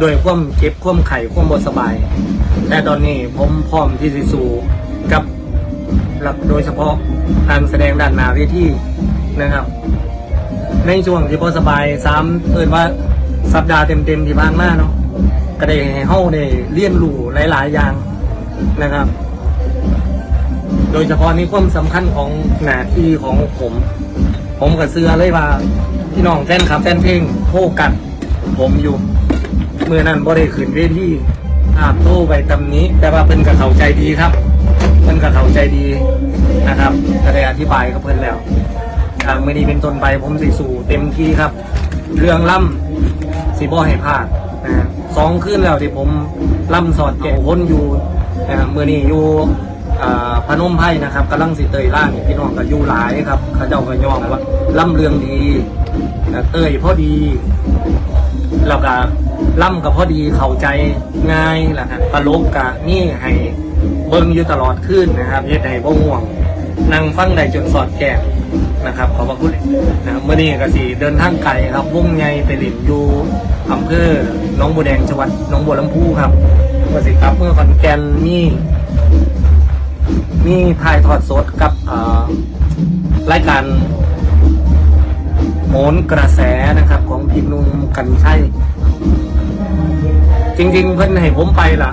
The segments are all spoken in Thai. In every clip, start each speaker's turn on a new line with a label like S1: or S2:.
S1: โดยความเจ็บความไข้ความบสบาย แต่ตอนนี้ผมพร้อมที่จะสู้กับหลักโดยเฉพาะการแสดงด้านหน้าเวทีนะครับ ในช่วงที่พอสบายซ้ำเอินว่าสัปดาห์เต็มๆที่ผ่านมาเนาะก็ได้ให้เฮาได้เรียนรู้หลาย ๆ อย่างนะครับ โดยเฉพาะในความสำคัญของหน้าที่ของผม ผมกับเสื้อเลยว่าพี่น้องแฟนคลับแฟนเพลงโฟกัสผมอยู่ มื่อนั้นบ่ได้ขึ้นเวทีอาบโต้ไปตำนี้ แต่ว่าเพิ่นก็เข้าใจดีครับเพิ่นก็เข้าใจดีนะครับก็ได้อธิบายกับเพิ่นแล้วทางไม่ดีเป็นต้นไปผมสิสู่เต็มที่ครับ เรื่องล่ำสิบ่ให้พลาดนะสองคืนแล้วที่ผมล่ำสอดแก่คนอยู่นะมือนี้อยู่พนมไพ่นะครับกำลังสิเตยล่านี่พี่น้องก็อยู่หลายครับเขาเจ้าก็ยอมว่าล่ำเรืองดีเตยพอดีแล้วก็ ล่ำกับพอดีเข้าใจง่ายแหละฮะตลกกะนี่ให้เบิ่งอยู่ตลอดคืนนะครับเฮ็ดให้บ่ง่วงนั่งฟังได้จนสอดแก้นะครับ ขอบพระคุณนะเมื่อนี้ก็สีเดินทางไกลครับวงใหญ่ไปหลินอยู่อำเภอหนองบัวแดงจังหวัดหนองบัวลำพูครับก็สิครับเมื่อขอนแก่นมีมีถ่ายทอดสดกับรายการโหนกระแสนะครับ ของพี่นุ่มกันใช่ จริง ๆ เพิ่นให้ผมไปล่ะ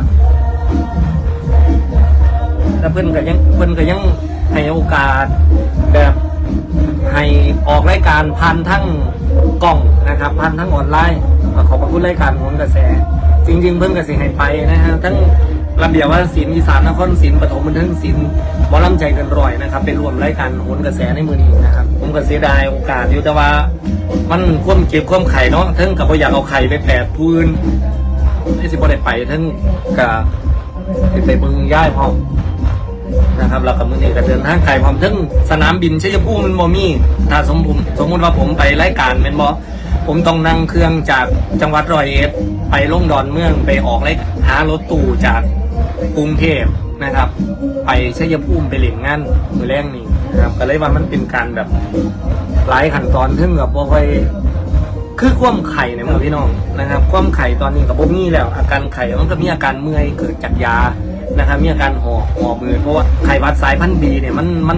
S1: แล้วเพื่อนก็ยังเพื่อนก็ยังให้โอกาสแบบให้ออกรายการพันทั้งกล่องนะครับพันทั้งออนไลน์ขอบพระคุณรายการโหนกระแส จริง ๆ เพื่อนก็สิให้ไปนะฮะทั้งระเบียบว่าศิลป์อีสานนครศิลป์ปฐมบันเทิงศิลป์หมอลำใจกันร้อยนะครับเป็นรวมรายการโหนกระแสในมือนี้นะครับ ผมก็เสียดายโอกาสอยู่แต่ว่า มันควมเก็บความไข่เนาะทั้งกับว่าอยากเอาไข่ไปแปดพื้น ไอ้สิบ่ได้ไปทั้งกับไปเบิ่งย่ายพร้อมนะครับเรากับมือนี้ก็เดินทางไกลพร้อมถึงสนามบินชัยภูมิมันบ่มีถ้าสมมุติสมมุติว่าผมไปรายการแม่นบ่ผมต้องนั่งเครื่องจากจังหวัดร้อยเอ็ดไปลงดอนเมืองไปออกรายหารถตู้จากกรุงเทพนะครับ ไปชัยภูมิไปเหล่นงานมือแรงนี่นะครับก็เลยว่ามันเป็นการแบบหลายขั้นตอนถึงกับบ่ค่อย คือความไข่เนี่ยพี่น้องนะครับความไข่ตอนนี้กับบ่มีแล้ว อาการไข่มันก็มีอาการเมื่อยเกิดจากยานะครับมีอาการหอบหอบมือเพราะว่าไข้หวัดสายพันธุ์บีเนี่ยมันมัน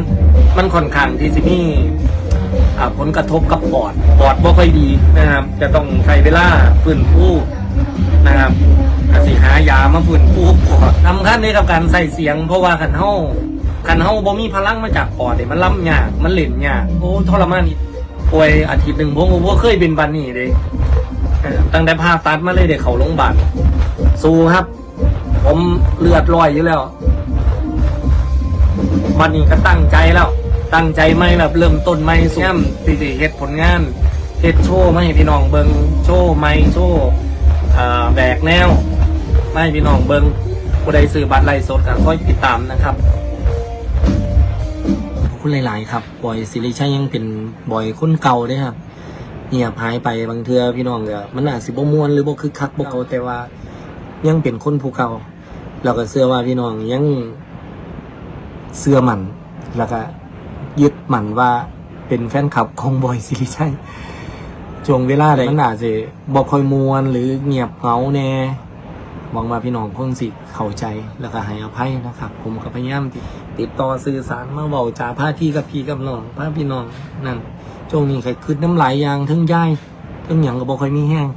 S1: มันค่อนข้างที่จะมีผลกระทบกับปอดปอดบ่ค่อยดีนะครับ จะต้องใช้เวลาฟื้นฟูนะครับอาจสิหายามาฟื้นฟูปอดสำคัญในกับการใส่เสียง เพราะว่าขันเฮาขันเฮาบ่มีพลังมาจากปอดเนี่ยมันล่ำยากมันเหล่นยากโอ้ทรมานอีก ป่วยอาทิตย์หนึ่งผมก็บ่เคยเป็นบันนี่เลยเออตั้งแต่ผ่าตัดมาเลยเด็กเขาโรงพยาบาลสู้ครับ ผมเลือดลอยอยู่แล้ววันนี้ก็ตั้งใจแล้ว ตั้งใจไม่แบบเริ่มต้นไม่สู้ย่ำตีสีเฮ็ดผลงานเฮ็ดโชว์ไม่ให้พี่น้องเบิงโชว์ไม่โชว์อ่าแบกแนวไม่ให้พี่น้องเบิงผู้ใดซื้อบัตรไล่สดก็ค่อยติดตามนะครับขอบ คุณหลาย ๆ ครับบอยสิริชัยยังเป็นบอยคนเก่าเด้ครับเงียบหายไปบางเทือพี่น้องก็มันอาจสิบ่ม่วนหรือบ่คึกคักบ่เก่าแต่ว่า ยังเป็นคนภูเขาเราก็เชื่อว่าพี่น้องยังเชื่อมันแล้วก็ยึดมันว่าเป็นแฟนคลับของบอยสิริชัยช่วงเวลาใดมันอาจจะบ่ค่อยมวนหรือเงียบเหงาแน่หวังว่าพี่น้องคงสิเข้าใจแล้วก็ให้อภัยนะครับ ผมก็พยายามติ ติดต่อสื่อสารมาเบาจาพาพี่กับพี่กับน้องพาพี่น้องนั่นช่วงนี้ใครคืดน้ำลายยางทั้งย่ายทั้งหยังก็บอกใครมีแห้ง